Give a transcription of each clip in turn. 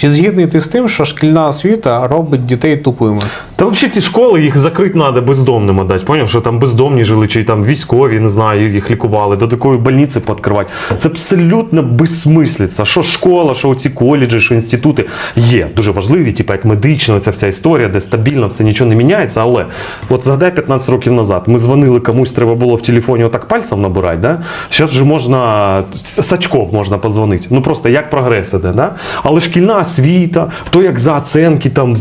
Чи згідний ти з тим, що шкільна освіта робить дітей тупими? Та взагалі ці школи їх закрити треба бездомним дати. Поняв, що там бездомні жили, чи там військові, не знаю, їх лікували, до такої больниці пооткривати. Це абсолютно безсмислиця. Що школа, що ці коледжі, що інститути є дуже важливі, типу як медична, ця вся історія, де стабільно все нічого не міняється. Але от згадай 15 років назад, ми дзвонили комусь, треба було в телефоні отак пальцем набирати. Да? Зараз вже можна сачков можна позвонити. Ну просто як прогрес іде. Да? Але шкільна освіта, то як за оценки там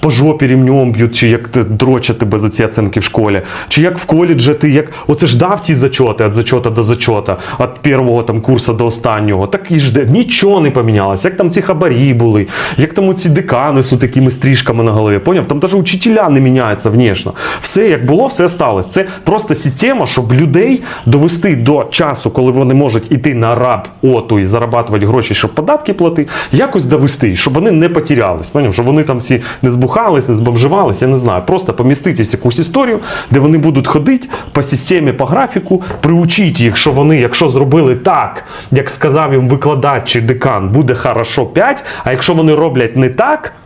по жопі рівнем б'ють, чи як дрочать тебе за ці оценки в школі, чи як в коледжі ти як оце ж дав ті зачоти від зачота до зачота, від першого там курсу до останнього. Так і жде, нічого не помінялося. Як там ці хабарі були, як там ці декани з такими стрижками на голові. Поняв? Там навіть учителя не міняються внешне. Все як було, все сталося. Це просто система, щоб людей довести до часу, коли вони можуть іти на раб оту і зарабатувати гроші, щоб податки платити, якось довести, щоб вони не потерялись. Поняв? Щоб вони там всі не збухались, не збомживались, я не знаю. Просто поміститись якусь історію, де вони будуть ходити по системі, по графіку, приучіть їх, що вони, якщо зробили так, як сказав їм викладач чи декан, буде хорошо 5, а якщо вони роблять не так.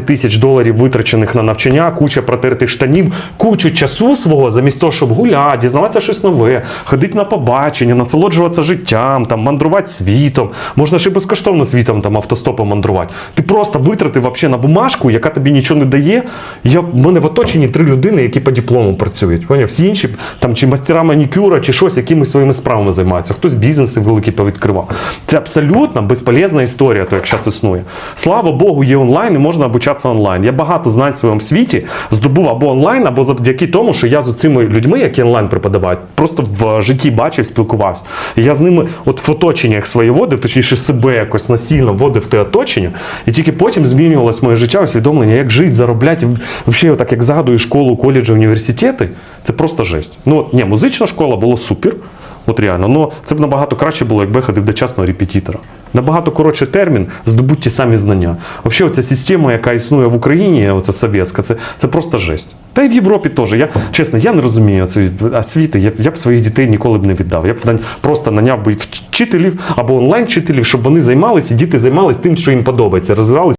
тисяч доларів витрачених на навчання, куча протертих штанів, кучу часу свого, замість того, щоб гуляти, дізнаватися щось нове, ходити на побачення, насолоджуватися життям, там, мандрувати світом. Можна ще безкоштовно світом там, автостопом мандрувати. Ти просто витратив вообще на бумажку, яка тобі нічого не дає. Я, в мене в оточенні три людини, які по диплому працюють. Поняв? Всі інші там, чи мастера манікюра, чи щось, якимись своїми справами займаються. Хтось бізнеси великі повідкривав. Це абсолютно безполезна історія, то як зараз існує. Слава Богу, є онлайн і можна обучатися онлайн. Я багато знань в своєму світі здобув або онлайн, або завдяки тому, що я з цими людьми, які онлайн преподавають, просто в житті бачив, спілкувався. І я з ними, от в оточеннях своє водив, точніше себе якось насильно вводив те оточення, і тільки потім змінювалось моє життя, усвідомлення, як жити, заробляти. Взагалі, так як згадую школу, коледжі, університети, це просто жесть. Ну, ні, музична школа була супер. От реально, ну це б набагато краще було, якби ходив до частного репетитора. Набагато коротший термін здобуть ті самі знання. Взагалі, оця система, яка існує в Україні, оця совєтська, це, це просто жесть. Та й в Європі теж. Я чесно, я не розумію освіти. Я, я б своїх дітей ніколи б не віддав. Я б просто наняв би вчителів або онлайн-вчителів, щоб вони займалися, і діти займалися тим, що їм подобається, розвивалися.